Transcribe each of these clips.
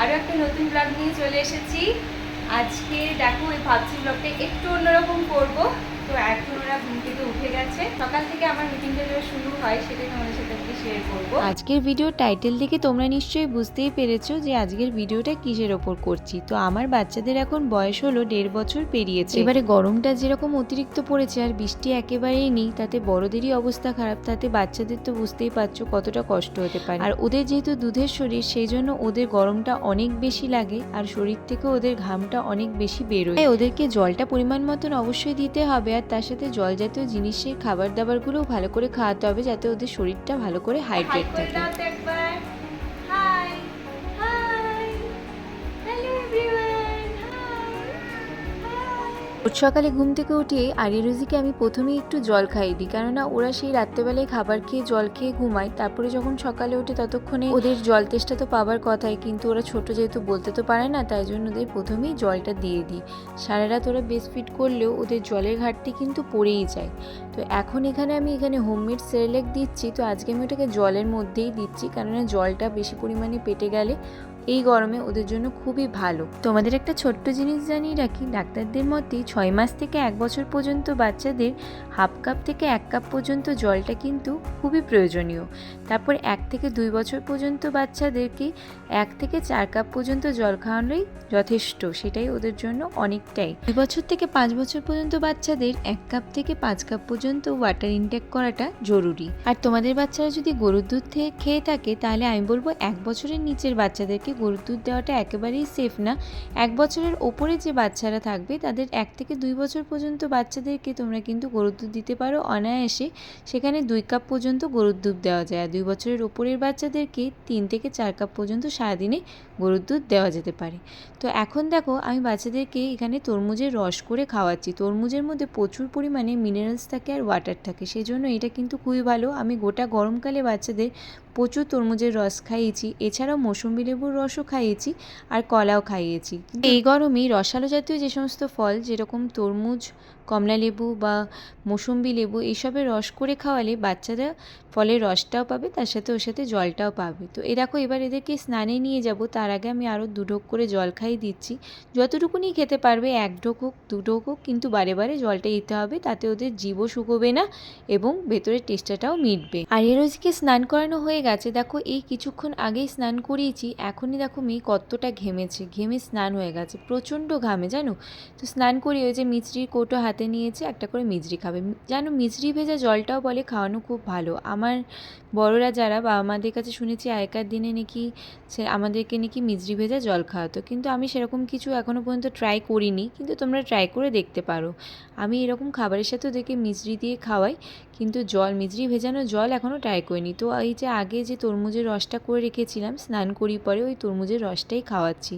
আরও একটা নতুন ব্লগ নিয়ে চলে এসেছি। আজকে দেখো ওই ভাবছি ব্লগটা একটু অন্যরকম করব। তো এখন ওরা ঘুম থেকে উঠে গেছে। সকাল থেকে আমার মিটিংটা যেটা শুরু হয়, সেটাই তোমাদের সাথে আজকের ভিডিও টাইটেল দেখে তোমরা নিশ্চয়ই বুঝতেই পেরেছ যে আজকের ভিডিওটা কিসের ওপর করছি। তো আমার বাচ্চাদের এখন বয়স হলো দেড় বছর পেরিয়েছে। এবারে গরমটা যেরকম অতিরিক্ত পড়েছে আর বৃষ্টি একেবারেই নেই, তাতে বড়দেরই অবস্থা খারাপ, তাতে বাচ্চাদের তো বুঝতেই পারছ কতটা কষ্ট হতে পারে। আর ওদের যেহেতু দুধের শরীর, সেই জন্য ওদের গরমটা অনেক বেশি লাগে আর শরীর থেকে ওদের ঘামটা অনেক বেশি বেরোয়। তাই ওদেরকে জলটা পরিমাণ মতন অবশ্যই দিতে হবে আর তার সাথে জল জাতীয় জিনিসের খাবার দাবারগুলোও ভালো করে খাওয়াতে হবে যাতে ওদের শরীরটা ভালো করে হাই হাইড্রেট থাকে। সকালে ঘুম থেকে উঠিয়ে আরিয়া রোজিকে আমি প্রথমেই একটু জল খাইয়ে দিই কেননা ওরা সেই রাত্রেবেলায় খাবার খেয়ে, জল খেয়ে ঘুমায়। তারপরে যখন সকালে ওঠে ততক্ষণে ওদের জল তেষ্টা তো পাবার কথাই। কিন্তু ওরা ছোট যেহেতু বলতে তো পারে না, তাই জন্য ওদের প্রথমেই জলটা দিয়ে দিই। সারা রাত ওরা বেস্ট ফিট করলেও ওদের জলের ঘাটতি কিন্তু পড়েই যায়। তো এখন এখানে আমি এখানে হোমমেড সেরেলেক দিচ্ছি। তো আজকে আমি ওটাকে জলের মধ্যেই দিচ্ছি। কেননা জলটা বেশি পরিমাণে পেটে গেলে এই গরমে ওদের জন্য খুবই ভালো। তোমাদের একটা ছোট্ট জিনিস জানিয়ে রাখি, ডাক্তারদের মতে ছয় মাস থেকে এক বছর পর্যন্ত বাচ্চাদের হাফ কাপ থেকে এক কাপ পর্যন্ত জলটা কিন্তু খুবই প্রয়োজনীয়। তারপর এক থেকে দুই বছর পর্যন্ত বাচ্চাদেরকে এক থেকে চার কাপ পর্যন্ত জল খাওয়ানোই যথেষ্ট, সেটাই ওদের জন্য অনেকটাই। দুই বছর থেকে পাঁচ বছর পর্যন্ত বাচ্চাদের এক কাপ থেকে পাঁচ কাপ পর্যন্ত ওয়াটার ইনটেক করাটা জরুরি। আর তোমাদের বাচ্চারা যদি গরুর দুধ থেকে খেয়ে থাকে, তাহলে আমি বলব এক বছরের নিচের বাচ্চাদেরকে গরুর দুধ দেওয়াটা একেবারেই সেফ না। এক বছরের ওপরে যে বাচ্চারা থাকবে, তাদের এক থেকে দুই বছর পর্যন্ত বাচ্চাদেরকে তোমরা কিন্তু গরুর দুধ দিতে পারো অনায়াসে। সেখানে দুই কাপ পর্যন্ত গরুর দুধ দেওয়া যায়। আর দুই বছরের ওপরের বাচ্চাদেরকে তিন থেকে চার কাপ পর্যন্ত সারাদিনে গরুর দুধ দেওয়া যেতে পারে। তো এখন দেখো, আমি বাচ্চাদেরকে এখানে তরমুজের রস করে খাওয়াচ্ছি। তরমুজের মধ্যে প্রচুর পরিমাণে মিনারেলস থাকে আর ওয়াটার থাকে। সেই জন্য এটা কিন্তু খুবই ভালো। আমি গোটা গরমকালে বাচ্চাদের প্রচুর তরমুজের রস খাইয়েছি, এছাড়াও মৌসুম্বি লেবুর রসও খাইয়েছি আর কলাও খাইয়েছি। এই গরমে রসালো জাতীয় যে সমস্ত ফল, যেরকম তরমুজ কমলা লেবু বা মৌসুম্বি লেবু এইসবের রস করে খাওয়ালে বাচ্চারা ফলের রসটাও পাবে, তার সাথে ওর সাথে জলটাও পাবে। তো এ দেখো, এবার এদেরকে স্নানে নিয়ে যাব। তার আগে আমি আরও ঢোক করে জল খাইয়ে দিচ্ছি। যতটুকুনি খেতে পারবে, এক ঢোক হোক, দু ঢোক হোক, কিন্তু বারে বারে জলটা দিতে হবে, তাতে ওদের জীবও শুকোবে না এবং ভেতরের টেস্টাটাও মিটবে। আর এ রোজকে স্নান করানো হয়ে গেছে। দেখো, এই কিছুক্ষণ আগেই স্নান করিয়েছি। এখনই দেখো মেয়ে কতটা ঘেমেছে, ঘেমে স্নান হয়ে গেছে, প্রচণ্ড ঘামে, জানো? তো স্নান করিয়ে ওই যে মিচড়ির কৌটো হাতে নিয়েছে, একটা করে মিজরি খাবে। যেন মিচড়ি ভেজা জলটাও বলে খাওয়ানো খুব ভালো। আমার বড়রা যারা বা আমাদের কাছে শুনেছি, আগেকার দিনে নাকি সে আমাদেরকে নাকি মিজরি ভেজা জল খাওয়াতো। কিন্তু আমি সেরকম কিছু এখনও পর্যন্ত ট্রাই করিনি, কিন্তু তোমরা ট্রাই করে দেখতে পারো। আমি এরকম খাবারের সাথে ওদেরকে মিজরি দিয়ে খাওয়াই, কিন্তু জল, মিজরি ভেজানো জল এখনও ট্রাই করিনি। তো এই যে আগে যে তরমুজের রসটা করে রেখেছিলাম, স্নান করি পরে ওই তরমুজের রসটাই খাওয়াচ্ছি।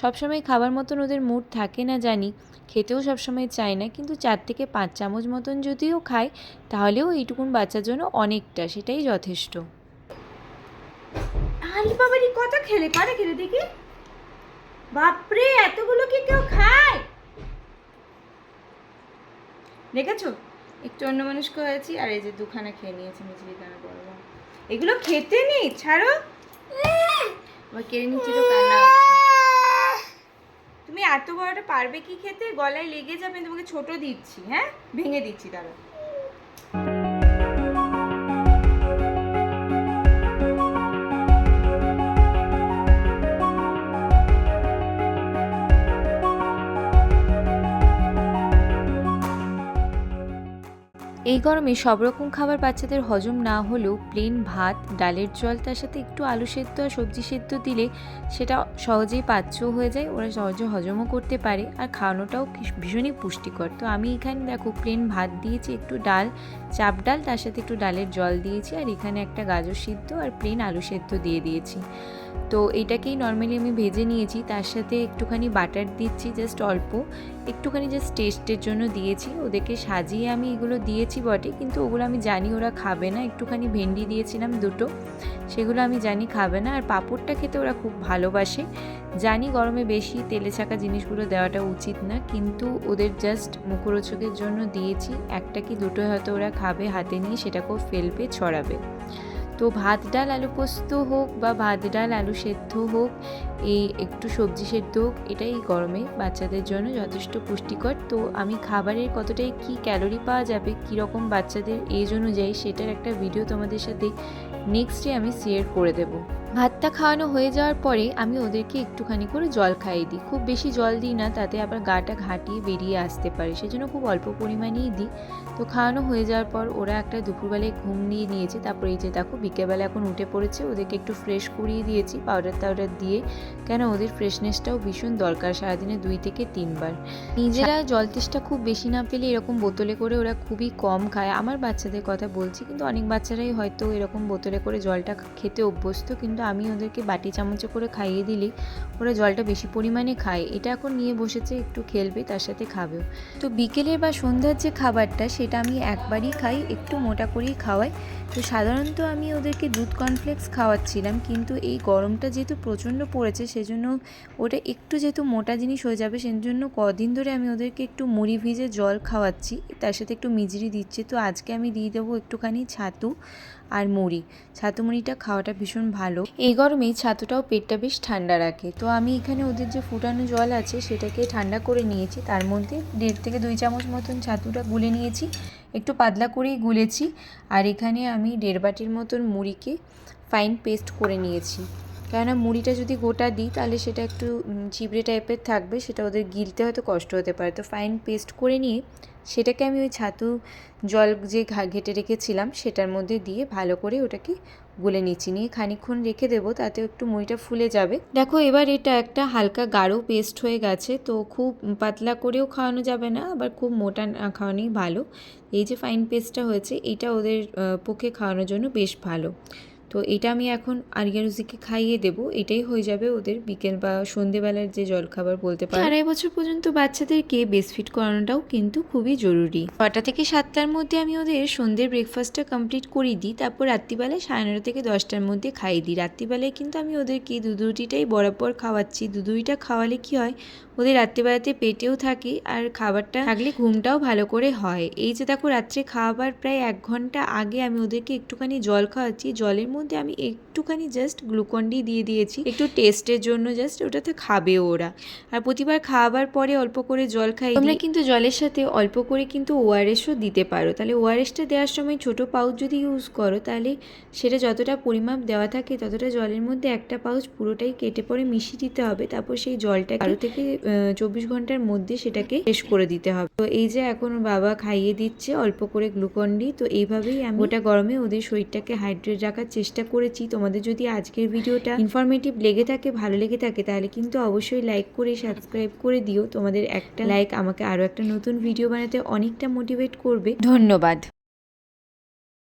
সবসময় খাবার মতন ওদের মুড থাকে না জানি, খেতেও সবসময় চায় না, কিন্তু চার থেকে পাঁচ চামচ মতন যদিও খায় তাহলেও এইটুকুন বাচ্চার জন্য অনেকটা সেটাই যথেষ্ট। বাবারি কত খেলে? কটা খেলে দেখি? বাপরে এতগুলো কি কেউ খায়? দেখেছ? একটু অন্য মানুষকে হয়েছি আর এই যে দুখানা খেয়ে নিয়েছি মিচড়ি দানা বড়। এগুলো খেতে নেই ছাড়ো। আবার কেড়ে নিচ্ছি তো কান্না এত বড়টা পারবে কি খেতে? গলায় লেগে যাবে তোমাকে ছোট দিচ্ছি হ্যাঁ? ভেঙে দিচ্ছি তারা এই গরমে সব রকম খাবার বাচ্চাদের হজম না হলেও প্লেন ভাত, ডালের জল, তার সাথে একটু আলু সেদ্ধ আর সবজি সেদ্ধ দিলে সেটা সহজেই পাচ্য হয়ে যায়, ওরা সহজে হজমও করতে পারে আর খাওয়ানোটাও ভীষণই পুষ্টিকর। তো আমি এখানে দেখো প্লেন ভাত দিয়েছি, একটু ডাল, চাপ ডাল, তার সাথে একটু ডালের জল দিয়েছি আর এখানে একটা গাজর সিদ্ধ আর প্লেন আলু সেদ্ধ দিয়ে দিয়েছি। তো এটাকেই নর্মালি আমি ভেজে নিয়েছি, তার সাথে একটুখানি বাটার দিচ্ছি জাস্ট অল্প। একটুখানি জাস্ট টেস্টের জন্য দিয়েছি। ওদেরকে সাজিয়ে আমি এগুলো দিয়েছি বটে, কিন্তু ওগুলো আমি জানি ওরা খাবে না। একটুখানি ভেন্ডি দিয়েছিলাম দুটো, সেগুলো আমি জানি খাবে না। আর পাঁপড়টা খেতে ওরা খুব ভালোবাসে। জানি গরমে বেশি তেলে ছাকা জিনিসগুলো দেওয়াটা উচিত না, কিন্তু ওদের জাস্ট মুখরোচকের জন্য দিয়েছি। একটা কি দুটো হয়তো ওরা খাবে হাতে নিয়ে, সেটাকেও ফেলবে, ছড়াবে। তো ভাত, ডাল, আলু পোস্ত হোক বা ভাত, ডাল, আলু সেদ্ধ হোক, এই একটু সবজি সেদ্ধ হোক, এটাই গরমে বাচ্চাদের জন্য যথেষ্ট পুষ্টিকর। তো আমি খাবারের কতটাই কি ক্যালোরি পাওয়া যাবে কীরকম বাচ্চাদের এজ অনুযায়ী সেটার একটা ভিডিও তোমাদের সাথে নেক্সট ডে আমি শেয়ার করে দেবো। ভাতটা খাওয়ানো হয়ে যাওয়ার পরে আমি ওদেরকে একটুখানি করে জল খাইয়ে দিই। খুব বেশি জল দিই না তাতে আবার গাটা ঘাটিয়ে বেরিয়ে আসতে পারে সেজন্য খুব অল্প পরিমাণেই দিই। তো খাওয়ানো হয়ে যাওয়ার পর ওরা একটা দুপুরবেলায় ঘুম নিয়ে নিয়েছে তারপরে এই যে দেখো বিকেলবেলা এখন উঠে পড়েছে ওদেরকে একটু ফ্রেশ করিয়ে দিয়েছি পাউডার টাউডার দিয়ে কেন ওদের ফ্রেশনেসটাও ভীষণ দরকার সারাদিনে দুই থেকে তিনবার। নিজেরা জল তেষ্টা খুব বেশি না পেলে এরকম বোতলে করে ওরা খুবই কম খায়। আমার বাচ্চাদের কথা বলছি কিন্তু অনেক বাচ্চারাই হয়তো এরকম বোতলে করে জলটা খেতে অভ্যস্ত কিন্তু আমি ওদেরকে বাটি চামচে করে খাইয়ে দিলে, ওরা জলটা বেশি পরিমাণে খায়। এটা এখন নিয়ে বসেছে, একটু খেলবে, তার সাথে খাবেও। তো বিকেলের বা সন্ধ্যার যে খাবারটা, সেটা আমি একবারই খাই, একটু মোটা করেই খাওয়াই। তো সাধারণত আমি ওদেরকে দুধ কর্নফ্লেক্স খাওয়াচ্ছিলাম, কিন্তু এই গরমটা যেহেতু প্রচণ্ড পড়েছে, সেজন্য ওটা একটু যেহেতু মোটা জিনিস হয়ে যাবে, সেজন্য কদিন ধরে আমি ওদেরকে একটু মুড়ি ভিজে জল খাওয়াচ্ছি। তার সাথে একটু মিজরি দিচ্ছি। তো আজকে আমি দিয়ে দেবো একটুখানি ছাতু। আর মুড়ি। ছাতু মুড়িটা খাওয়াটা ভীষণ ভালো। এই গরমে ছাতুটাও পেটটা বেশ ঠান্ডা রাখে। তো আমি এখানে ওদের যে ফুটানো জল আছে, সেটাকে ঠান্ডা করে নিয়েছি। তার মধ্যে দেড় থেকে দুই চামচ মতন ছাতুটা গুলে নিয়েছি। একটু পাতলা করেই গুলেছি। আর এখানে আমি দেড় বাটির মতন মুড়িকে ফাইন পেস্ট করে নিয়েছি। কেননা মুড়িটা যদি গোটা দিই, তাহলে সেটা একটু চিবড়ে টাইপের থাকবে। সেটা ওদের গিলতে হয়তো কষ্ট হতে পারে। তো ফাইন পেস্ট করে নিয়ে সেটাকে আমি ওই ছাতু জল যে ঘেটে রেখেছিলাম, সেটার মধ্যে দিয়ে ভালো করে ওটাকে গুলে নিচ্ছি। নিয়ে খানিকক্ষণ রেখে দেবো, তাতে একটু মুড়িটা ফুলে যাবে। দেখো, এবার এটা একটা হালকা গাঢ় পেস্ট হয়ে গেছে, তো খুব পাতলা করেও খাওয়ানো যাবে না, আবার খুব মোটা না খাওয়ানোই ভালো। এই যে ফাইন পেস্টটা হয়েছে, এটা ওদের পক্ষে খাওয়ানোর জন্য বেশ ভালো। তো এটা আমি এখন আরিয়ারুজিকে খাইয়ে দেবো। এটাই হয়ে যাবে ওদের বিকেল বা সন্ধেবেলার যে জলখাবার বলতে পারে। আড়াই বছর পর্যন্ত বাচ্চাদেরকে বেস্টফিট করানোটাও কিন্তু খুবই জরুরি। ছটা থেকে সাতটার মধ্যে আমি ওদের সন্ধ্যের ব্রেকফাস্টটা কমপ্লিট করিয়ে দিই তারপর রাত্রিবেলায় সাড়ে নটা থেকে দশটার মধ্যে খাইয়ে দিই। রাত্রিবেলায় কিন্তু আমি ওদেরকে দুধ রুটিটাই বরাবর খাওয়াচ্ছি। দুধ রুটিটা খাওয়ালে কি হয় ওদের রাত্রিবেলাতে পেটেও থাকে আর খাবারটা থাকলে ঘুমটাও ভালো করে হয়। এই যে দেখো রাত্রে খাওয়াবার প্রায় এক ঘণ্টা আগে আমি ওদেরকে একটুখানি জল খাওয়াচ্ছি। জলের মধ্যে আমি একটুখানি জাস্ট গ্লুকন ডি দিয়ে দিয়েছি। একটু টেস্টের জন্য জাস্ট ওটাতে খাবে ওরা। আর প্রতিবার খাওয়াবার পরে অল্প করে জল খাই তোমরা কিন্তু জলের সাথে অল্প করে কিন্তু ওআরএসও দিতে পারো। তাহলে ওআরএসটা দেওয়ার সময় ছোট পাউচ যদি ইউজ করো তাহলে সেটা যতটা পরিমাপ দেওয়া থাকে ততটা জলের মধ্যে একটা পাউচ পুরোটাই কেটে পরে মিশিয়ে দিতে হবে। তারপর সেই জলটা বারো থেকে চব্বিশ ঘণ্টার মধ্যে সেটাকে শেষ করে দিতে হবে। তো এই যে এখন বাবা খাইয়ে দিচ্ছে অল্প করে গ্লুকন ডি তো এইভাবেই আমি ওটা গরমে ওদের শরীরটাকে হাইড্রেট রাখার চেষ্টা করেছি। তোমাদের যদি আজকের ভিডিওটা ইনফরমেটিভ লেগে থাকে, ভালো লেগে থাকে, তাহলে কিন্তু অবশ্যই লাইক করে সাবস্ক্রাইব করে দিও। তোমাদের একটা লাইক আমাকে আরও একটা নতুন ভিডিও বানাতে অনেকটা মোটিভেট করবে। ধন্যবাদ।